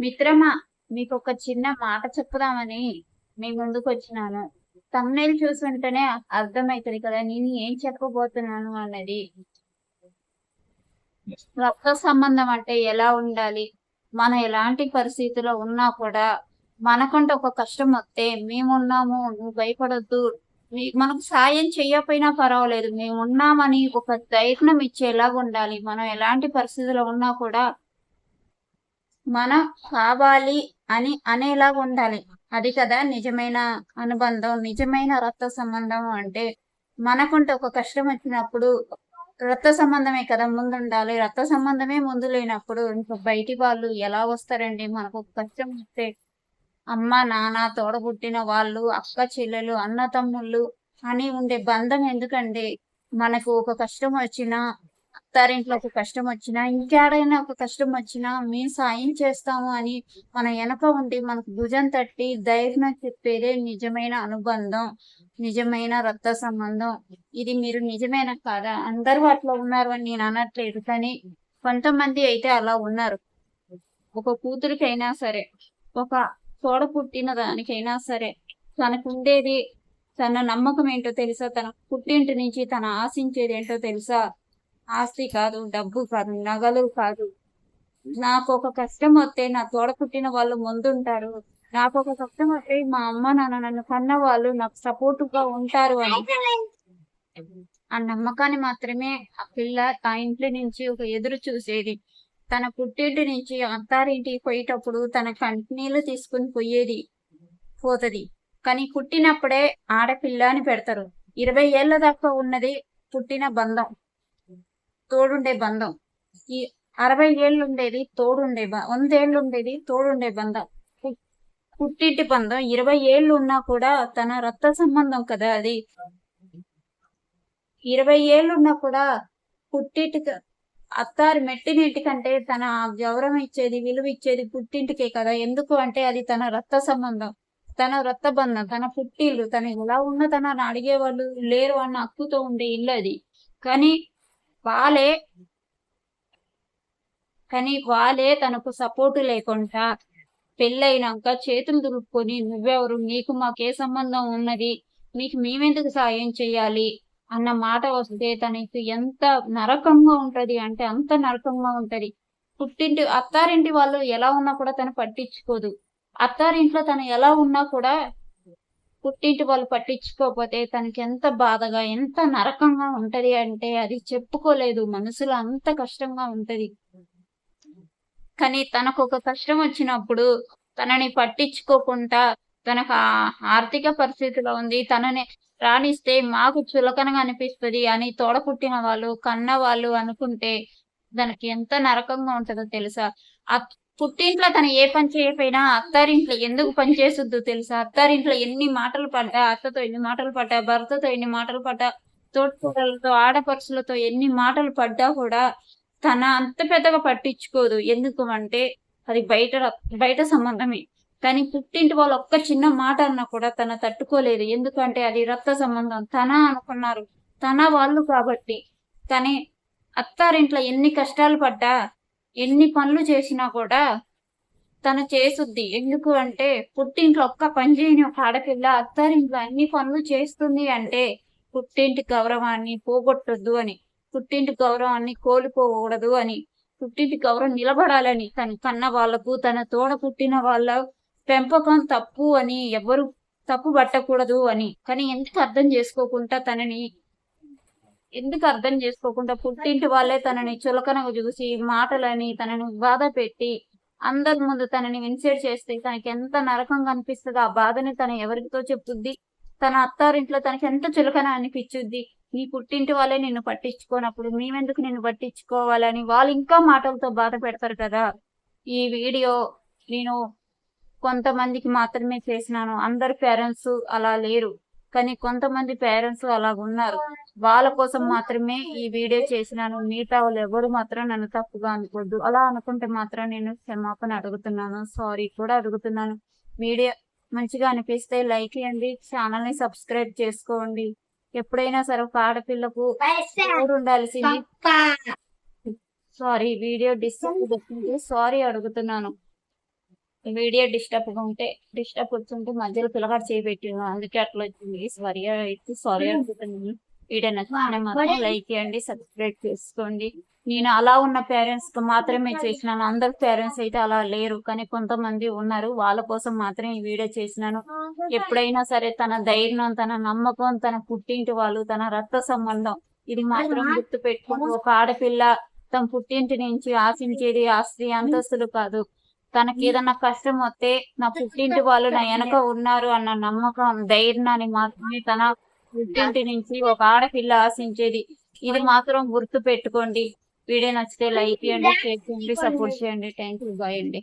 మిత్రమా మీకు ఒక చిన్న మాట చెప్పుదామని మీ ముందుకు వచ్చినాను తమ్నేల్ చూసి వెంటనే అర్థమవుతుంది కదా నేను ఏం చెప్పబోతున్నాను అన్నది. రక్త సంబంధం అంటే ఎలా ఉండాలి? మనం ఎలాంటి పరిస్థితిలో ఉన్నా కూడా మనకంటే ఒక కష్టం వస్తే మేమున్నాము నువ్వు భయపడొద్దు. మనకు సాయం చేయకపోయినా పర్వాలేదు. మేము ఉన్నామని ఒక ధైర్యం ఇచ్చేలాగా ఉండాలి. మనం ఎలాంటి పరిస్థితిలో ఉన్నా కూడా మనం కావాలి అని అనేలా ఉండాలి. అది కదా నిజమైన అనుబంధం నిజమైన రక్త సంబంధం అంటే మనకుంటే ఒక కష్టం వచ్చినప్పుడు రక్త సంబంధమే కదా ముందు ఉండాలి రక్త సంబంధమే ముందు లేనప్పుడు ఇంకా బయటి వాళ్ళు ఎలా వస్తారండి? మనకు కష్టం వస్తే అమ్మ నాన్న తోడబుట్టిన వాళ్ళు అక్క చెల్లెలు అన్న తమ్ముళ్ళు అని ఉండే బంధం ఎందుకండి మనకు ఒక కష్టం వచ్చినా అత్తారింట్లో ఒక కష్టం వచ్చినా ఇంకేడైనా ఒక కష్టం వచ్చినా మేము సాయం చేస్తాము అని మన వెనక ఉండి మనకు భుజం తట్టి ధైర్యం చెప్పేదే నిజమైన అనుబంధం నిజమైన రక్త సంబంధం. ఇది మీరు నిజమైన కాదా. అందరూ అట్లా ఉన్నారు అని నేను అనట్లేదు కానీ కొంతమంది అయితే అలా ఉన్నారు. ఒక కూతురికైనా సరే ఒక తోడ పుట్టిన దానికైనా సరే తనకు ఉండేది తన నమ్మకం ఏంటో తెలుసా? తన పుట్టింటి నుంచి తన ఆశించేది ఏంటో తెలుసా? ఆస్తి కాదు డబ్బు కాదు నగలు కాదు. నాకు ఒక కష్టం వస్తే నా తోడ పుట్టిన వాళ్ళు ముందుంటారు. నాకు ఒక కష్టం వస్తే మా అమ్మ నాన్న నన్ను కన్న వాళ్ళు నాకు సపోర్ట్గా ఉంటారు అని. ఆ నమ్మకాన్ని మాత్రమే ఆ పిల్ల ఆ ఇంటి నుంచి ఒక ఎదురు చూసేది. తన పుట్టింటి నుంచి అత్తారింటికి పోయేటప్పుడు తన కంటినీళ్ళు తీసుకుని పోయేది పోతది. కానీ పుట్టినప్పుడే ఆడపిల్ల అని పెడతారు. ఇరవై ఏళ్ళ దాకా ఉన్నది పుట్టిన బంధం. తోడుండే బంధం. ఈ అరవై ఏళ్ళు ఉండేది తోడుండే బ- వందేళ్ళు ఉండేది తోడుండే బంధం. పుట్టింటి బంధం. ఇరవై ఏళ్ళు ఉన్నా కూడా తన రక్త సంబంధం కదా అది. ఇరవై ఏళ్ళు ఉన్నా కూడా పుట్టింటి అత్తారి మెట్టినింటి కంటే తన గౌరవం ఇచ్చేది విలువ ఇచ్చేది పుట్టింటికే కదా. ఎందుకు అంటే అది తన రక్త సంబంధం. తన రక్త బంధం తన పుట్టిల్లు తన ఎలా ఉన్న తనని అడిగేవాళ్ళు లేరు అన్న హక్కుతో ఉండే ఇల్లు అది. కానీ వాళ్ళే కానీ వాళ్ళే తనకు సపోర్టు లేకుండా పెళ్ళైనాక చేతులు దులుపుకొని నువ్వెవరు? నీకు మాకే సంబంధం ఉన్నది. నీకు మేమెందుకు సాయం చేయాలి అన్న మాట వస్తే తనకి ఎంత నరకంగా ఉంటది అంటే అంత నరకంగా ఉంటది. పుట్టింటి అత్తారింటి వాళ్ళు ఎలా ఉన్నా కూడా తను పట్టించుకోదు. అత్తారింట్లో తను ఎలా ఉన్నా కూడా పుట్టింటి వాళ్ళు పట్టించుకోకపోతే తనకి ఎంత బాధగా ఎంత నరకంగా ఉంటది అంటే అది చెప్పుకోలేదు. మనసులో అంత కష్టంగా ఉంటది. కానీ తనకు ఒక కష్టం వచ్చినప్పుడు తనని పట్టించుకోకుండా తనకు ఆర్థిక పరిస్థితిలో ఉంది. తనని రాణిస్తే మాకు చులకనగా అనిపిస్తది. అని తోడ పుట్టిన వాళ్ళు కన్న వాళ్ళు అనుకుంటే దానికి ఎంత నరకంగా ఉంటుందో తెలుసా? ఆ పుట్టింట్లో తను ఏ పని చేయకపోయినా అత్తారింట్లో ఎందుకు పని చేస్తుందో తెలుసా? అత్తారింట్లో ఎన్ని మాటలు పడ్డా అత్తతో ఎన్ని మాటలు పడ్డా భర్తతో ఎన్ని మాటలు పడ్డా తోటికోడలతో ఆడపరుచులతో ఎన్ని మాటలు పడ్డా కూడా తన అంత పెద్దగా పట్టించుకోదు. ఎందుకు అంటే అది బయట బయట సంబంధమే. కానీ పుట్టింటి వాళ్ళు ఒక్క చిన్న మాట అన్నా కూడా తన తట్టుకోలేదు. ఎందుకంటే అది రక్త సంబంధం. తన అనుకున్నారు. తన వాళ్ళు కాబట్టి. కానీ అత్తారింట్లో ఎన్ని కష్టాలు పడ్డా ఎన్ని పనులు చేసినా కూడా తను చేసుద్ది. ఎందుకు అంటే పుట్టింట్లో ఒక్క పని చేయని ఒక ఆడపిల్ల అత్తారింట్లో అన్ని పనులు చేస్తుంది అంటే పుట్టింటి గౌరవాన్ని పోగొట్టొద్దు అని పుట్టింటి గౌరవాన్ని కోల్పోకూడదు అని పుట్టింటి గౌరవం నిలబడాలని తన కన్న వాళ్ళకు తన తోడ పుట్టిన వాళ్ళ పెంపకం తప్పు అని ఎవరు తప్పు పట్టకూడదు అని. కానీ ఎందుకు అర్థం చేసుకోకుండా తనని ఎందుకు అర్థం చేసుకోకుండా పుట్టింటి వాళ్ళే తనని చులకనగా చూసి మాటలని తనని బాధ పెట్టి అందరి ముందు తనని ఇన్సైడ్ చేస్తే తనకి ఎంత నరకంగా అనిపిస్తుందో ఆ బాధని తను ఎవరితో చెప్పుద్ది తన అత్తారింట్లో తనకి ఎంత చులకన అనిపించుద్ది? నీ పుట్టింటి వాళ్ళే నిన్ను పట్టించుకోనప్పుడు మేమెందుకు నిన్ను పట్టించుకోవాలని వాళ్ళు ఇంకా మాటలతో బాధ పెడతారు కదా. ఈ వీడియో నేను కొంతమందికి మాత్రమే చేసినాను. అందరు పేరెంట్స్ అలా లేరు. కానీ కొంతమంది పేరెంట్స్ అలా ఉన్నారు. వాళ్ళ కోసం మాత్రమే ఈ వీడియో చేసినాను. మిగతా వాళ్ళు ఎవరు మాత్రం నన్ను తప్పుగా అనుకోద్దు. అలా అనుకుంటే మాత్రం నేను క్షమాపణ అడుగుతున్నాను. సారీ కూడా అడుగుతున్నాను. వీడియో మంచిగా అనిపిస్తే లైక్ చేయండి. ఛానల్ని సబ్స్క్రైబ్ చేసుకోండి. ఎప్పుడైనా సరే ఒక ఆడపిల్లకు ఉండాల్సింది సారీ? వీడియో డిస్టర్బ్ సారీ అడుగుతున్నాను. వీడియో డిస్టర్బ్గా ఉంటే డిస్టర్బ్ వచ్చుంటే మధ్యలో పిల్లగాడు చేయబెట్టిన అందుకే అట్లా వచ్చింది. సారీ అయితే సారీ అడుగుతున్నాను. వీడియో నచ్చితే మాత్రం లైక్ చేయండి సబ్స్క్రైబ్ చేసుకోండి. నేను అలా ఉన్న పేరెంట్స్కి మాత్రమే చేసినాను. అందరు పేరెంట్స్ అయితే అలా లేరు కానీ కొంతమంది ఉన్నారు. వాళ్ళ కోసం మాత్రం ఈ వీడియో చేసినాను. ఎప్పుడైనా సరే తన ధైర్యం తన నమ్మకం తన పుట్టింటి వాళ్ళు తన రక్త సంబంధం ఇది మాత్రం గుర్తు పెట్టుకుని ఒక ఆడపిల్ల తన పుట్టింటి నుంచి ఆశించేది ఆస్తి అంతస్తులు కాదు. తనకి ఏదన్నా కష్టం వస్తే నా పుట్టింటి వాళ్ళు నా వెనక ఉన్నారు అన్న నమ్మకం ధైర్యాన్ని మాత్రమే తన పుట్టింటి నుంచి ఒక ఆడపిల్ల ఆశించేది. ఇది మాత్రం గుర్తు పెట్టుకోండి. వీడియో నచ్చితే లైక్ చేయండి షేర్ చేయండి సపోర్ట్ చేయండి. థ్యాంక్ యూ బాయ్ అండి.